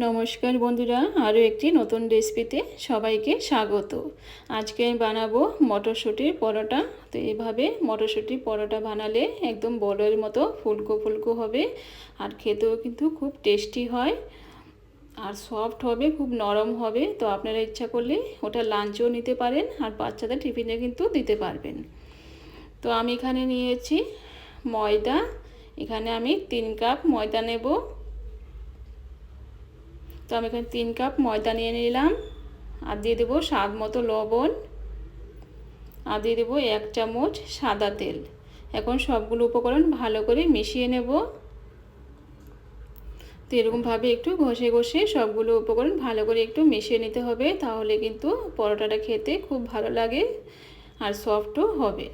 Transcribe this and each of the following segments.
নমস্কার বন্ধুরা, আরও একটি নতুন রেসিপিতে সবাইকে স্বাগত। আজকে আমি বানাবো মটরশুঁটির পরোটা। তো এইভাবে মটরশুঁটির পরোটা বানালে একদম বড়ের মতো ফুলকো ফুলকো হবে আর খেতেও কিন্তু খুব টেস্টি হয় আর সফট হবে, খুব নরম হবে। তো আপনারা ইচ্ছা করলে ওটা লাঞ্চেও নিতে পারেন আর বাচ্চাদের টিফিনে কিন্তু দিতে পারবেন। তো আমি এখানে নিয়েছি ময়দা। এখানে আমি তিন কাপ ময়দা নেব। তো আমি এখানে তিন কাপ ময়দা নিয়ে নিলাম। আর দিয়ে দেবো স্বাদ মতো লবণ। আর দিয়ে দেবো এক চামচ সাদা তেল। এখন সবগুলো উপকরণ ভালো করে মিশিয়ে নেব। তো এরকমভাবে একটু ঘষে ঘষে সবগুলো উপকরণ ভালো করে একটু মিশিয়ে নিতে হবে, তাহলে কিন্তু পরোটাটা খেতে খুব ভালো লাগে আর সফটও হবে।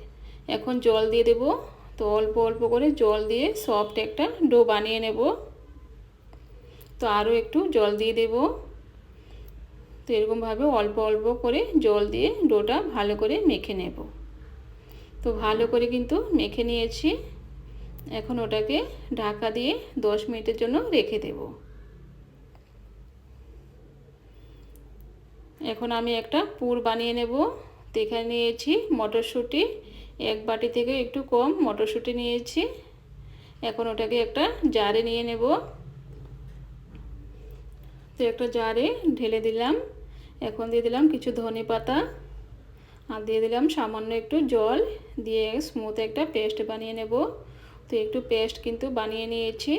এখন জল দিয়ে দেব। তো অল্প অল্প করে জল দিয়ে সফট একটা ডো বানিয়ে নেব। তো আরও একটু জল দিয়ে দেব। তো এরকমভাবে অল্প অল্প করে জল দিয়ে ডোটা ভালো করে মেখে নেব। তো ভালো করে কিন্তু মেখে নিয়েছি। এখন ওটাকে ঢাকা দিয়ে দশ মিনিটের জন্য রেখে দেব। এখন আমি একটা পুর বানিয়ে নেব। তো এখানে নিয়েছি মটরশুঁটি। এক বাটি থেকে একটু কম মটরশুঁটি নিয়েছি। এখন ওটাকে একটা জারে নিয়ে নেব। তো একটা জারে ঢেলে দিলাম। এখন দিয়ে দিলাম কিছু ধনে পাতা। আর দিয়ে দিলাম সামান্য একটু জল। দিয়ে স্মুথ একটা পেস্ট বানিয়ে নেব। তো একটু পেস্ট কিন্তু বানিয়ে নিয়েছি।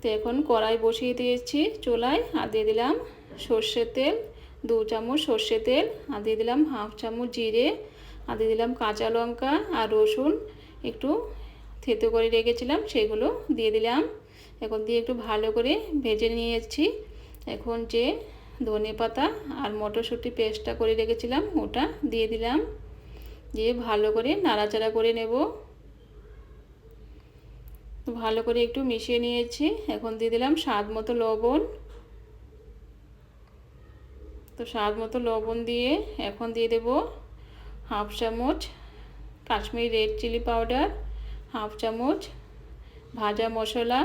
তো এখন কড়াই বসিয়ে দিয়েছি চোলায়। আর দিয়ে দিলাম সর্ষের তেল, দু চামচ সর্ষে তেল। আর দিয়ে দিলাম হাফ চামচ জিরে। আর দিয়ে দিলাম কাঁচা লঙ্কা আর রসুন। একটু থেতো করে রেখেছিলাম, সেগুলো দিয়ে দিলাম। এখন দিয়ে একটু ভালো করে ভেজে নিয়েছি। এখন যে ধনে পাতা আর মটরশুঁটি পেস্টটা করে রেখেছিলাম, ওটা দিয়ে দিলাম। দিয়ে ভালো করে নাড়াচাড়া করে নেব। ভালো করে একটু মিশিয়ে নিয়েছি। এখন দিয়ে দিলাম স্বাদ মতো লবণ। তো স্বাদ মতো লবণ দিয়ে এখন দিয়ে দেব হাফ চামচ Kashmiri red chilli powder, half চামচ ভাজা মশলা,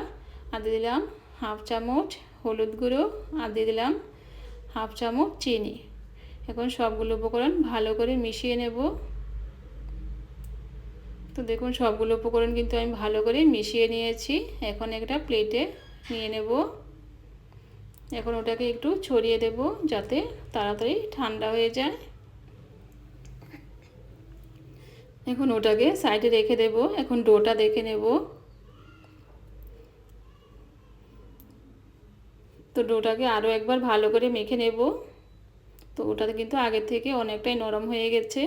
আর দিয়ে দিলাম হাফ চামচ হলুদ গুঁড়ো আর দিয়ে দিলাম হাফ চামচ চিনি। এখন সবগুলো উপকরণ ভালো করে মিশিয়ে নেব। তো দেখুন, সবগুলো উপকরণ কিন্তু আমি ভালো করে মিশিয়ে নিয়েছি। এখন একটা প্লেটে নিয়ে নেব। এখন ওটাকে একটু ছড়িয়ে দেব যাতে তাড়াতাড়ি ঠান্ডা হয়ে যায়। এখন ওটাকে সাইডে রেখে দেব। এখন ডোটা দেখে নেব। তো ডোটাকে আরও একবার ভালো করে মেখে নেব। তো ওটাতে কিন্তু আগের থেকে অনেকটাই নরম হয়ে গেছে।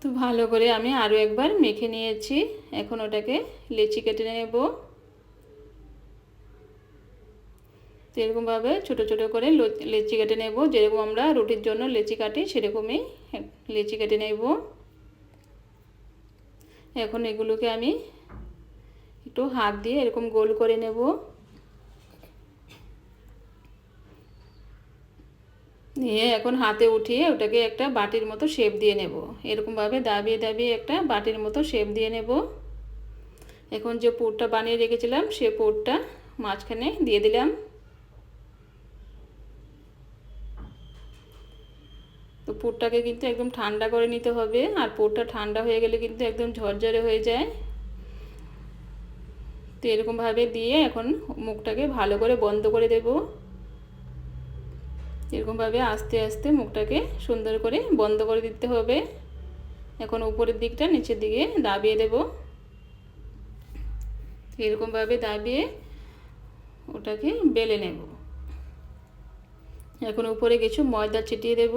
তো ভালো করে আমি আরও একবার মেখে নিয়েছি। এখন ওটাকে লেচি কেটে নেব। তো এরকমভাবে ছোটো ছোটো করে লেচি কেটে নেব। যেরকম আমরা রুটির জন্য লেচি কাটি, সেরকমই লেচি কেটে নেব। এখন এগুলোকে আমি একটু হাত দিয়ে এরকম গোল করে নেব। নিয়ে এখন হাতে উঠিয়ে ওটাকে একটা বাটির মতো শেপ দিয়ে নেব। এরকমভাবে দাবিয়ে দাবিয়ে একটা বাটির মতো শেপ দিয়ে নেব। এখন যে পুরটা বানিয়ে রেখেছিলাম সে পুরটা মাঝখানে দিয়ে দিলাম। তো পুরটাকে কিন্তু একদম ঠান্ডা করে নিতে হবে। আর পুরটা ঠান্ডা হয়ে গেলে কিন্তু একদম ঝরঝরে হয়ে যায়। তো এরকমভাবে দিয়ে এখন মুখটাকে ভালো করে বন্ধ করে দেব। এরকমভাবে আস্তে আস্তে মুখটাকে সুন্দর করে বন্ধ করে দিতে হবে। এখন উপরের দিকটা নিচের দিকে দাবিয়ে দেব। এরকমভাবে দাবিয়ে ওটাকে বেলে নেব। এখন উপরে কিছু ময়দা ছিটিয়ে দেব।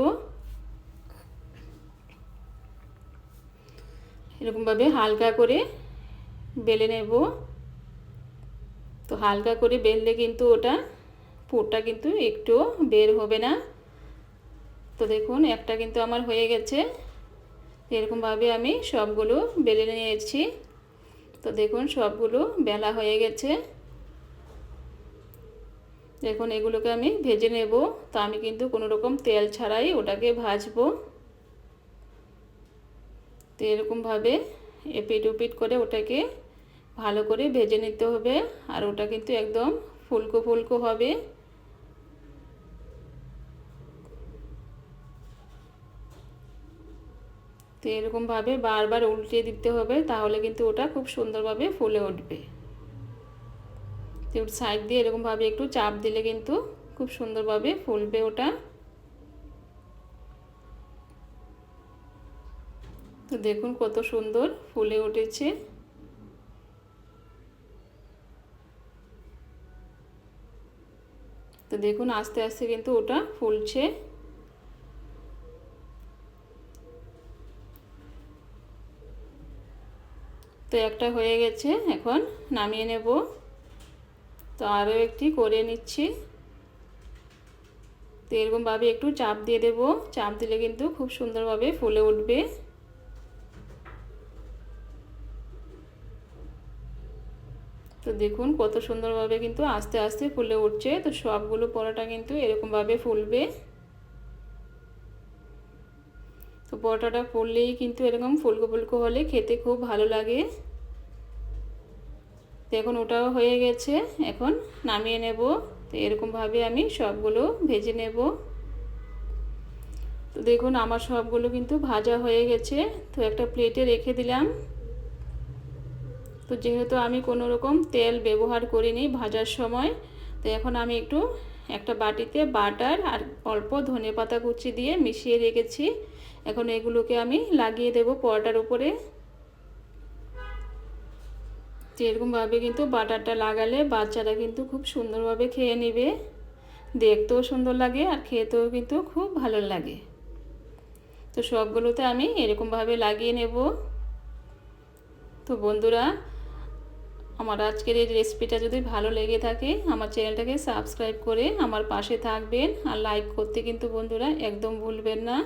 এরকমভাবে হালকা করে বেলে নেব। তো হালকা করে বেললে কিন্তু ওটা পুরটা কিন্তু একটু বের হবে না। তো দেখুন, একটা কিন্তু আমার হয়ে গেছে। এরকমভাবে আমি সবগুলো বেলে নিয়েছি। তো দেখুন, সবগুলো বেলা হয়ে গেছে। দেখুন, এগুলোকে আমি ভেজে নেব। তো আমি কিন্তু কোনো রকম তেল ছাড়াই ওটাকে ভাজবো। তো এরকমভাবে এপিট উপিট করে ওটাকে ভালো করে ভেজে নিতে হবে আর ওটা কিন্তু একদম ফুলকো ফুলকো হবে। তো এরকমভাবে বারবার উল্টে দিতে হবে তাহলে কিন্তু ওটা খুব সুন্দরভাবে ফুলে উঠবে। তো সাইড দিয়ে এরকমভাবে একটু চাপ দিলে কিন্তু খুব সুন্দরভাবে ফুলবে ওটা। তো দেখুন কত সুন্দর ফুলে উঠেছে। তো দেখুন, আস্তে আস্তে কিন্তু ওটা ফুলছে। তো একটা হয়ে গেছে, এখন নামিয়ে নেব। তো আরও একটি করে নিচ্ছি। তো এরকমভাবে একটু চাপ দিয়ে দেব। চাপ দিলে কিন্তু খুব সুন্দরভাবে ফুলে উঠবে। তো দেখুন কত সুন্দরভাবে কিন্তু আস্তে আস্তে ফুলে উঠছে। তো সবগুলো পরোটা কিন্তু এরকমভাবে ফুলবে। তো পরোটাটা ফুললেই কিন্তু এরকম ফুলকো ফুলকো হলে খেতে খুব ভালো লাগে। তো এখন ওটাও হয়ে গেছে। এখন নামিয়ে নেব। তো এরকমভাবে আমি সবগুলো ভেজে নেব। তো দেখুন আমার সবগুলো কিন্তু ভাজা হয়ে গেছে। তো একটা প্লেটে রেখে দিলাম। তো যেহেতু আমি কোনো রকম তেল ব্যবহার করিনি ভাজার সময়, তো এখন আমি একটু একটা বাটিতে বাটার আর অল্প ধনে পাতা কুচি দিয়ে মিশিয়ে রেখেছি। এখন এগুলোকে আমি লাগিয়ে দেব পরোটার উপরে। এরকমভাবে কিন্তু বাটারটা লাগালে বাচ্চারা কিন্তু খুব সুন্দরভাবে খেয়ে নেবে। দেখতেও সুন্দর লাগে আর খেতেও কিন্তু খুব ভালো লাগে। তো সবগুলোতে আমি এরকমভাবে লাগিয়ে নেব। তো বন্ধুরা আমার আজকের এই রেসিপিটা যদি ভালো লেগে থাকে, আমার চ্যানেলটাকে সাবস্ক্রাইব করে আমার পাশে থাকবেন আর লাইক করতে কিন্তু বন্ধুরা একদম ভুলবেন না।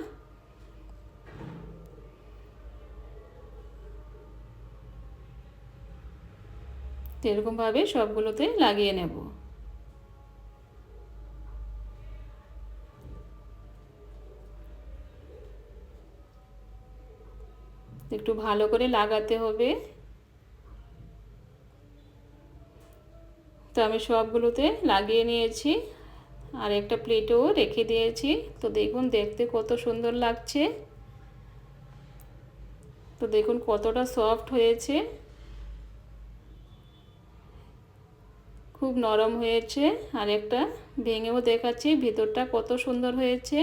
এরকমভাবে সবগুলোতে লাগিয়ে নেব। একটু ভালো করে লাগাতে হবে। আমি সবগুলোতে লাগিয়ে নিয়েছি। আর একটা প্লেটও রেখে দিয়েছি। তো দেখুন, দেখতে কত সুন্দর লাগছে। তো দেখুন, কতটা সফট হয়েছে। খুব নরম হয়েছে। আর একটা ভেঙেও দেখাচ্ছি, ভিতরটা কত সুন্দর হয়েছে।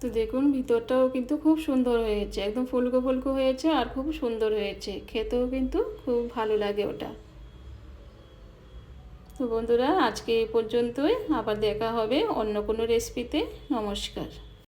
তো দেখুন, ভিতরটাও কিন্তু খুব সুন্দর হয়েছে। একদম ফুলকো ফুলকো হয়েছে আর খুব সুন্দর হয়েছে। খেতেও কিন্তু খুব ভালো লাগে ওটা। তো বন্ধুরা, আজকে এই পর্যন্তই। আবার দেখা হবে অন্য কোনো রেসিপিতে নমস্কার।